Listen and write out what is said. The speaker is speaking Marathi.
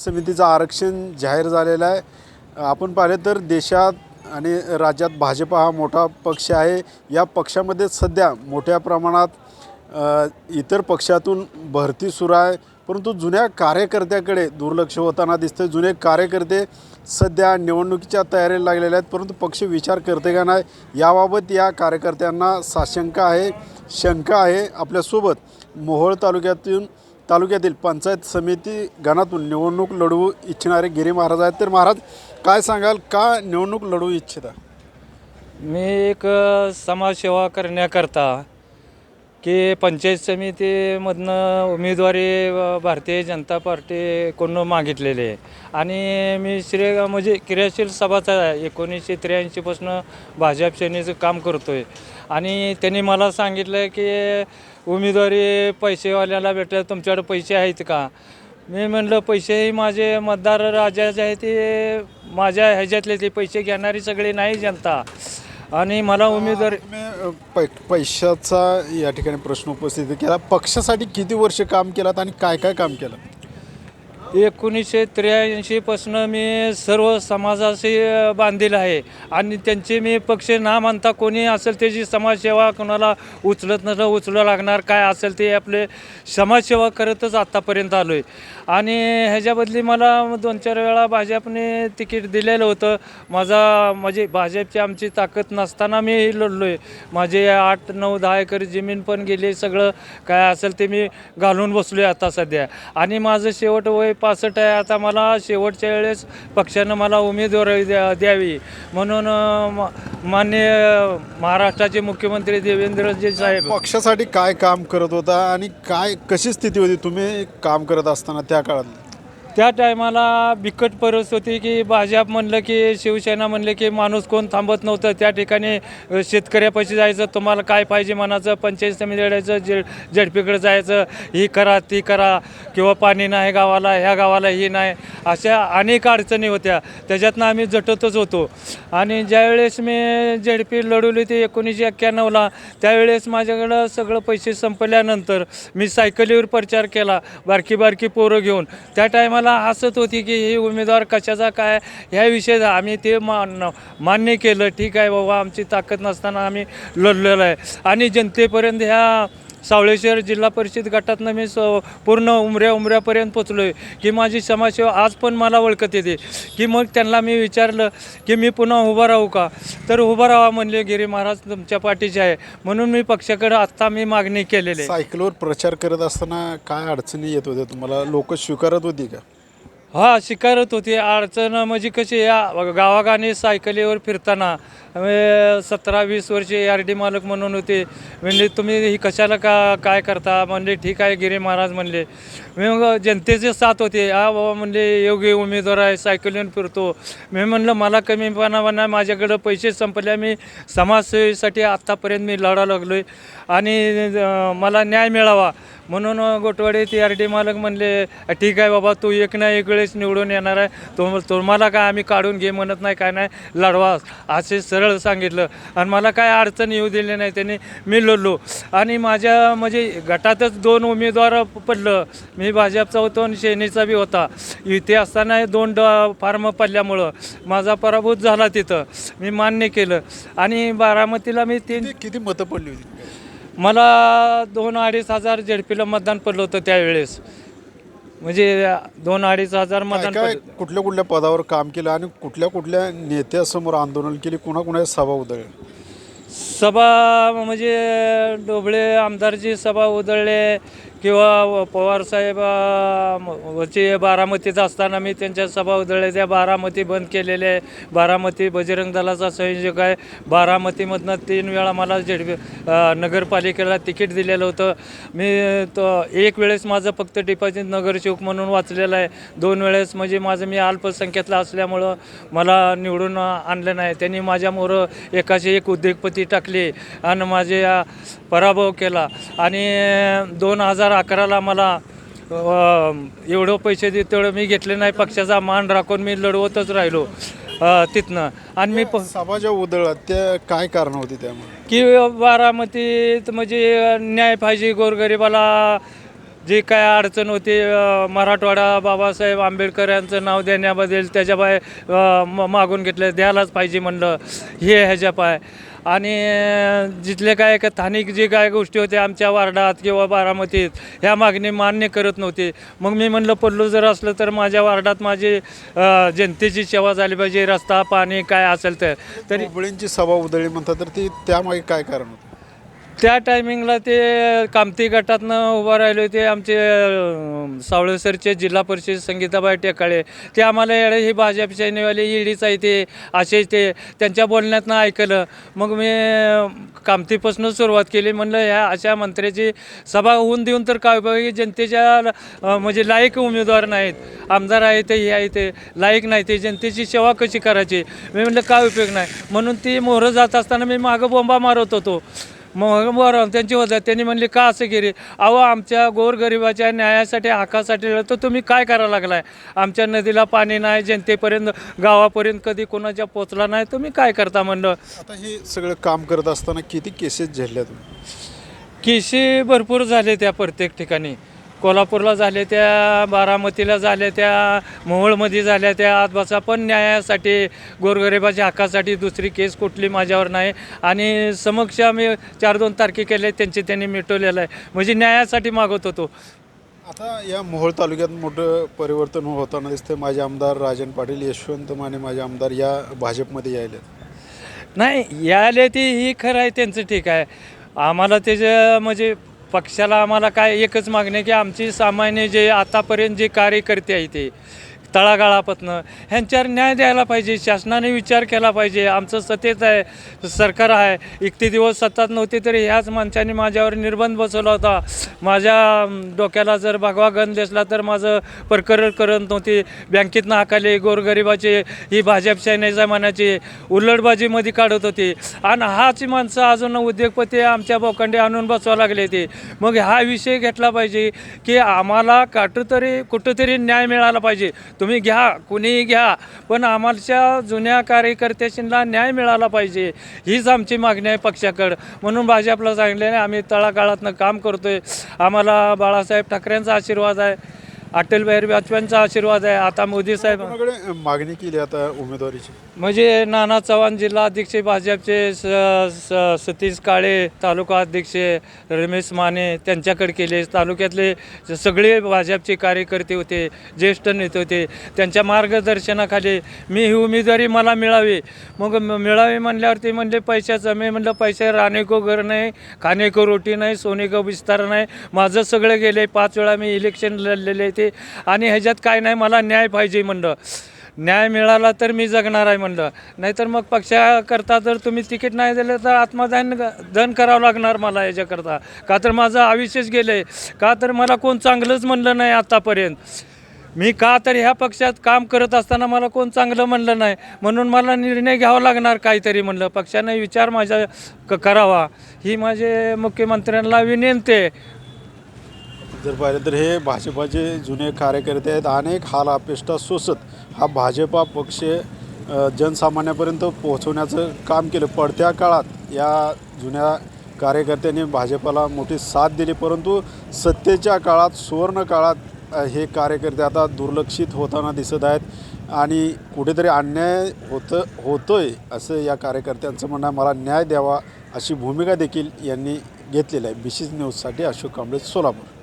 समितीचं आरक्षण जाहीर झालेलं आहे. आपण पाहिलं तर देशात आणि राज्यात भाजप हा मोठा पक्ष आहे. या पक्षामध्ये सध्या मोठ्या प्रमाणात इतर पक्षातून भरती सुरू आहे. परंतु जुन्या कार्यकर्त्याकडे दुर्लक्ष होताना दिसतं जुने कार्यकर्ते सध्या निवडणुकीच्या तयारीला लागलेले आहेत. परंतु पक्ष विचार करते का नाही याबाबत या कार्यकर्त्यांना साशंका आहे शंका आहे. आपल्यासोबत मोहोळ तालुक्यातून तालुक्यातील पंचायत समिती गणातून निवडणूक लढवू इच्छिणारे गिरी महाराज आहेत. तर महाराज काय सांगाल? का निवडणूक लढवू इच्छिता? मी एक समाजसेवा करण्याकरता की पंचायत समितीमधनं उमेदवारी भारतीय जनता पार्टीकडून मागितलेली आहे. आणि मी श्री म्हणजे क्रियाशील सभाचा आहे. एकोणीसशे त्र्याऐंशीपासून भाजप सेनेचं काम करतो आहे आणि त्यांनी मला सांगितलं की उमेदवारी पैसेवाल्याला भेटलं तुमच्याकडे पैसे आहेत का? मी म्हणलं पैसेही माझे मतदार राजाचे आहे ते माझ्या ह्याच्यातले ते पैसे घेणारी सगळे नाही जनता. आणि मला उमेदवारी पै पैशाचा या ठिकाणी प्रश्न उपस्थित केला. पक्षासाठी किती वर्ष काम केलात आणि काय काय काम केलं एकोणीसशे त्र्याऐंशीपासून मी सर्व समाजाशी बांधील आहे. आणि त्यांचे मी पक्ष ना मानता कोणी असेल त्याची समाजसेवा कोणाला उचलत नसलं उचलू लागणार काय असेल ते आपले समाजसेवा करतच आत्तापर्यंत आलो आहे आणि ह्याच्याबदली मला दोन चार वेळा भाजपने तिकीट दिलेलं होतं. माझा म्हणजे भाजपची आमची ताकद नसताना मी लढलो आहे माझे आठ नऊ दहा एकर जमीन पण गेली सगळं काय असेल ते मी घालून बसलो आहे आता सध्या. आणि माझं शेवट वय पासष्ट आहे. आता मला शेवटच्या वेळेस पक्षानं मला उमेदवारी द्या द्यावी. म्हणून अं, माननीय महाराष्ट्राचे मुख्यमंत्री देवेंद्रजी साहेब. पक्षासाठी काय काम करत होता आणि काय कशी स्थिती होती? तुम्ही काम करत असताना त्या काळात त्या टायमाला बिकट परिस्थिती की भाजप म्हणलं की शिवसेना म्हणलं की माणूस कोण थांबत नव्हतं. त्या ठिकाणी शेतकऱ्यापाशी जायचं तुम्हाला काय पाहिजे म्हणायचं पंचायत समिती लढायचं जे झडपीकडे जायचं ही करा ती करा किंवा पाणी नाही गावाला ह्या गावाला ही नाही. अशा अनेक अडचणी होत्या. त्याच्यातनं आम्ही जटतच होतो. आणि ज्यावेळेस मी झडपी लढवली ते एकोणीसशे एक्क्याण्णवला त्यावेळेस माझ्याकडं सगळं पैसे संपल्यानंतर मी सायकलीवर प्रचार केला बारकी बारकी पोरं घेऊन. त्या टायमाला हसत होती की हे उमेदवार कशाचा काय ह्या विषयी आम्ही ते मान मान्य केलं. ठीक आहे बाबा आमची ताकद नसताना आम्ही लढलेलो आहे. आणि जनतेपर्यंत ह्या सावळेश्वर जिल्हा परिषद गटातनं मी स पूर्ण उमऱ्या उमऱ्यापर्यंत पोचलो आहे की माझी समाजसेवा आज पण मला ओळखत येते. की मग त्यांना मी विचारलं की मी पुन्हा उभा राहू का? तर उभा राहा म्हणले गिरी महाराज तुमच्या पाठीचे आहे. म्हणून मी पक्षाकडे आत्ता मी मागणी केलेली आहे. सायकलवर प्रचार करत असताना काय अडचणी येत होत्या? तुम्हाला लोक स्वीकारत होती का? हा शिकारत होती. अडचण म्हणजे कशी या गावागाने सायकलीवर फिरताना सतरा वीस वर्षे आर डी मालक म्हणून होते. म्हणजे तुम्ही ही कशाला का काय करता? म्हणले ठीक आहे गिरे महाराज म्हणले. मी मग जनतेचे साथ होते. हा बाबा म्हणले योग्य उमेदवार आहे सायकलीवर फिरतो. मी म्हणलं मला कमीपणा नाही माझ्याकडं पैसे संपले मी समाजसेवेसाठी आत्तापर्यंत मी लढा लागलो आहे आणि मला न्याय मिळावा. म्हणून गोटवाडे ती आर डी मालक म्हणले ठीक आहे बाबा तू एक ना एक वेळेस निवडून येणार आहे. तो तुम्हाला काय आम्ही काढून घे म्हणत नाही काय नाही लढवा. असे सरळ सांगितलं. आणि मला काय अडचण येऊ दिली नाही त्यांनी. मी लढलो. आणि माझ्या म्हणजे गटातच दोन उमेदवार पडलं. मी भाजपचा होतो आणि सेनेचा बी होता. इथे असताना दोन ड फार्म पडल्यामुळं माझा पराभूत झाला तिथं. मी मान्य केलं. आणि बारामतीला मी तीन किती- किती मतं पडली होती? मला दोन अडीच हजार झेडपीला मतदान पडलं होतं त्यावेळेस. म्हणजे दोन अडीच हजार मतदान काय पडलं. कुठल्या कुठल्या पदावर काम केलं आणि कुठल्या कुठल्या नेत्यासमोर आंदोलन केली कुणाकुणा सभा उधळली सभा म्हणजे डोबळे आमदारची सभा उधळले किंवा पवारसाहेब वरची बारामतीत असताना मी त्यांच्या सभा उधळल्या. त्या बारामती बंद केलेल्या आहे. बारामती बजरंग दलाचा संयोजक आहे. बारामतीमधनं तीन वेळा मला जेड नगरपालिकेला तिकीट दिलेलं होतं. मी तो एक वेळेस माझं फक्त डिपॉझिट नगरसेवक म्हणून वाचलेलं आहे. दोन वेळेस म्हणजे माझं मी अल्पसंख्यातला असल्यामुळं मला निवडून आणलं नाही. त्यांनी माझ्यामोरं एकाशी एक उद्योगपती टाकले. आणि माझे पराभव केला. आणि दोन हजार अकराला मला एवढं पैसे दे तेवढं मी घेतले नाही पक्षाचा मान राखून मी लढवतच राहिलो तिथनं. आणि मी सभा ज्या उधळल्या त्या काय कारण होती त्यामुळे? की बारामतीत म्हणजे न्याय पाहिजे गोरगरिबाला. जी काय अडचण होती मराठवाडा बाबासाहेब आंबेडकर यांचं नाव देण्याबद्दल त्याच्या पाय मागून घेतलं द्यायलाच पाहिजे म्हणलं हे ह्याच्या पाय. आणि जिथले काय का स्थानिक जे काय गोष्टी होत्या आमच्या वार्डात किंवा बारामतीत ह्या मागणी मान्य करत नव्हते. मग मी म्हणलं पडलो जर असलं तर माझ्या वार्डात माझी जनतेची सेवा झाली पाहिजे रस्ता पाणी काय असेल तर. तरी मुबळींची सभा उधळी म्हणतात तर ती त्यामागे काय कारण होतं? त्या टायमिंगला ते कामती गटातनं उभं राहिले होते आमचे सावळेसरचे जिल्हा परिषद संगीताबाई टेकाळे. ते आम्हाला येडे ही भाजप नेवाले ईडीच आहे ते असेच ते त्यांच्या बोलण्यातनं ऐकलं. मग मी कामतीपासून सुरुवात केली. म्हणलं ह्या अशा मंत्र्याची सभा होऊन देऊन तर काय उपयोग जनतेच्या म्हणजे लायक उमेदवार नाहीत. आमदार आहे ते हे आहे ते लायक नाही ते जनतेची सेवा कशी करायची? मी म्हणलं काय उपयोग नाही. म्हणून ती मोहरं जात असताना मी मागं बोंबा मारत होतो. मग बरं त्यांची होतं त्यांनी म्हणले का असं केले? अहो आमच्या गोरगरिबाच्या न्यायासाठी हक्कासाठी तर तुम्ही काय करायला लागलाय? आमच्या नदीला पाणी नाही जनतेपर्यंत गावापर्यंत कधी कोणाच्या पोचला नाही. तुम्ही काय करता म्हणलं? आता हे सगळं काम करत असताना किती केसेस झेलल्या तुम्ही केशी भरपूर झाले त्या प्रत्येक ठिकाणी. कोल्हापूरला झाले त्या बारामतीला झाल्या त्या मोहोळमध्ये झाल्या त्या. आजबाचा पण न्यायासाठी गोरगरिबाच्या हक्कासाठी दुसरी केस कुठली माझ्यावर नाही. आणि समक्ष आम्ही चार दोन तारखे केले त्यांचे त्यांनी मिटवलेलं आहे. म्हणजे न्यायासाठी मागत होतो. आता या मोहोळ तालुक्यात मोठं परिवर्तन होताना दिसतंय. माझे आमदार राजन पाटील यशवंत माने माझे आमदार या भाजपमध्ये यायले नाही यायले ती ही खरं आहे त्यांचं ठीक आहे. आम्हाला त्याच्या म्हणजे पक्षाला आम्हाला काय एकच मागणी आहे की आमची सामान्य जे आतापर्यंत जे कार्यकर्ते आहे ते तळागाळापातनं. ह्यांच्यावर न्याय द्यायला पाहिजे शासनाने विचार केला पाहिजे. आमचं सत्तेत आहे सरकार आहे. इतके दिवस सत्तात नव्हते तरी ह्याच माणसाने माझ्यावर निर्बंध बसवला होता. माझ्या डोक्याला जर भगवा गंध दिसला तर माझं प्रकरण करत नव्हती. बँकेतनं हाकाले गोरगरिबाचे ही भाजप सैन्याच्या मनाची उलटबाजीमध्ये काढत होती. आणि हाच माणसं अजून उद्योगपती आमच्या बोकंडे आणून बसवा लागले ते. मग हा विषय घेतला पाहिजे की आम्हाला काटतरी कुठंतरी न्याय मिळाला पाहिजे. तुम्ही घ्या कुणीही घ्या पण आम्हाला जुन्या कार्यकर्त्याशींना न्याय मिळाला पाहिजे. हीच आमची मागणी आहे पक्षाकडं. म्हणून भाजपला सांगितले आम्ही तळागाळातनं काम करतोय. आम्हाला बाळासाहेब ठाकरेंचा आशीर्वाद आहे. अटल बिहारी वाजपेयींचा आशीर्वाद आहे. आता मोदी साहेब कोणाकडे मागणी केली आता उमेदवारीची? म्हणजे नाना चव्हाण जिल्हा अध्यक्ष भाजपचे स स- सतीश काळे तालुका अध्यक्ष रमेश माने त्यांच्याकडे केले. तालुक्यातले सगळे भाजपचे कार्यकर्ते होते ज्येष्ठ नेते होते त्यांच्या मार्गदर्शनाखाली मी ही उमेदवारी मला मिळावी. मग म- मिळावी म्हणल्यावरती म्हणले पैशाचं मी म्हणलं पैसे राहणे को घर नाही खाणे को रोटी नाही सोने को विस्तार नाही. माझं सगळं गेले. पाच वेळा मी इलेक्शन लढलेले ते आणि ह्याच्यात काय नाही मला न्याय पाहिजे म्हणलं. न्याय मिळाला तर मी जगणार आहे म्हणलं. नाहीतर मग पक्षाकरता जर तुम्ही तिकीट नाही दिलं तर आत्मदान दन करावं लागणार मला याच्याकरता. का तर माझं आयुष्यच गेलं आहे का तर मला कोण चांगलंच म्हणलं नाही आत्तापर्यंत मी का तर ह्या पक्षात काम करत असताना मला कोण चांगलं म्हणलं नाही. म्हणून मला निर्णय घ्यावा लागणार काहीतरी म्हणलं. पक्षाने विचार माझ्या क करावा. ही माझे मुख्यमंत्र्यांना विनंती आहे. जर पाहिलं तर हे भाजपाचे जुने कार्यकर्ते आहेत. अनेक हाल अपेष्टा सोसत हा भाजपा पक्ष जनसामान्यापर्यंत पोहोचवण्याचं काम केलं. पडत्या काळात या जुन्या कार्यकर्त्यांनी भाजपाला मोठी साथ दिली परंतु सत्तेच्या काळात सुवर्ण काळात हे कार्यकर्ते आता दुर्लक्षित होताना दिसत आहेत. आणि कुठेतरी अन्याय होतं होतोय असं या कार्यकर्त्यांचं म्हणणं आहे. मला न्याय द्यावा अशी भूमिका देखील यांनी घेतलेली आहे. बी सी न्यूजसाठी अशोक कांबळे सोलापूर.